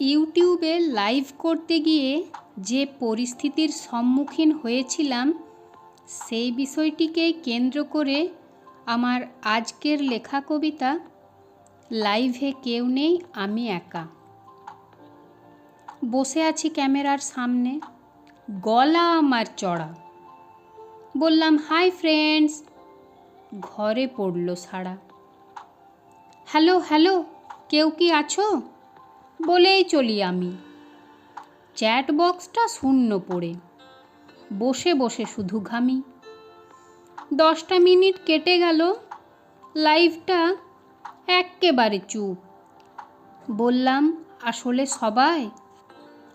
ইউটিউবে লাইভ করতে গিয়ে যে পরিস্থিতির সম্মুখীন হয়েছিলাম, সেই বিষয়টিকে কেন্দ্র করে আমার আজকের লেখা কবিতা লাইভে কেউ নেই, আমি একা। বসে আছি ক্যামেরার সামনে, গলা আমার চড়া। বললাম, হাই ফ্রেন্ডস। ঘরে পড়ল সাড়া। হ্যালো হ্যালো, কেউ কি আছো? বলেই চলি আমি। চ্যাট বক্সটা শূন্য পড়ে। বসে বসে শুধু ঘামি। দশটা মিনিট কেটে গেল। লাইভটা এক্কেবারে চুপ। বললাম, আসলে সবাই?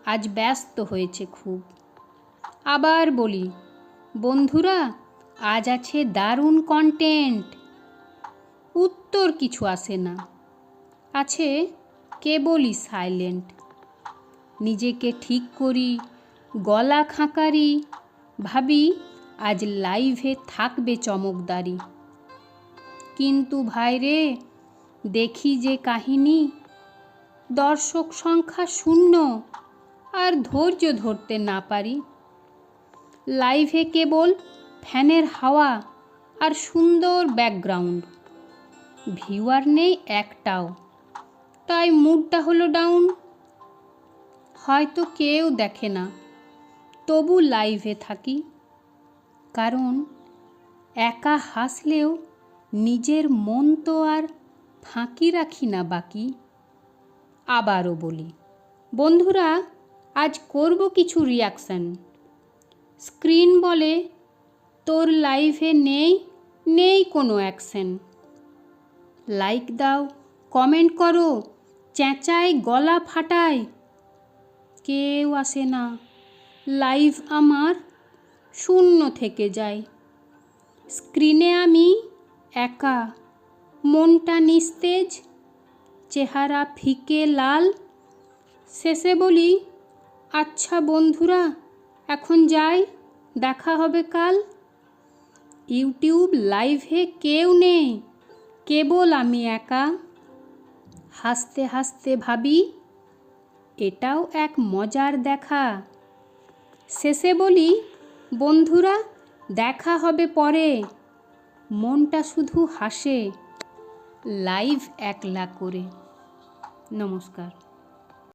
আজ ব্যস্ত হয়েছে খুব। আবার বলি, বন্ধুরা, আজ আছে দারুণ কন্টেন্ট উত্তর কিছু আসে না। আছে কেবলই সাইলেন্ট নিজেকে ঠিক করি, গলা খাঁকারি, ভাবি আজ লাইভে থাকবে চমকদারি। কিন্তু ভাইরে, দেখি যে কাহিনী, দর্শক সংখ্যা শূন্য, আর ধৈর্য ধরতে না পারি। লাইভে কেবল ফ্যানের হাওয়া আর সুন্দর ব্যাকগ্রাউন্ড ভিউয়ার নেই একটাও। তাই মুডটা হলো ডাউন হয়তো কেউ দেখে না, তবু লাইভে থাকি। কারণ একা হাসলেও নিজের মন তো আর ফাঁকি রাখি না বাকি। আবারও বলি, বন্ধুরা, আজ করব কিছু রিয়াকশান স্ক্রিন বলে, তোর লাইভে নেই নেই কোনো অ্যাকশন লাইক দাও কমেন্ট করো। চেঁচায়, গলা ফাটায়। কেউ আসে না। লাইভ আমার শূন্য থেকে যায়। স্ক্রিনে আমি একা। মনটা নিস্তেজ, চেহারা ফিকে লাল। শেষে বলি আচ্ছা বন্ধুরা, এখন যাই, দেখা হবে কাল। ইউটিউব লাইভে কেউ নেই, কেবল আমি একা। হাসতে হাসতে ভাবি, এটাও এক মজার দেখা। শেষে বলি, বন্ধুরা, দেখা হবে পরে। মনটা শুধু হাসে লাইভ একলা করে। নমস্কার।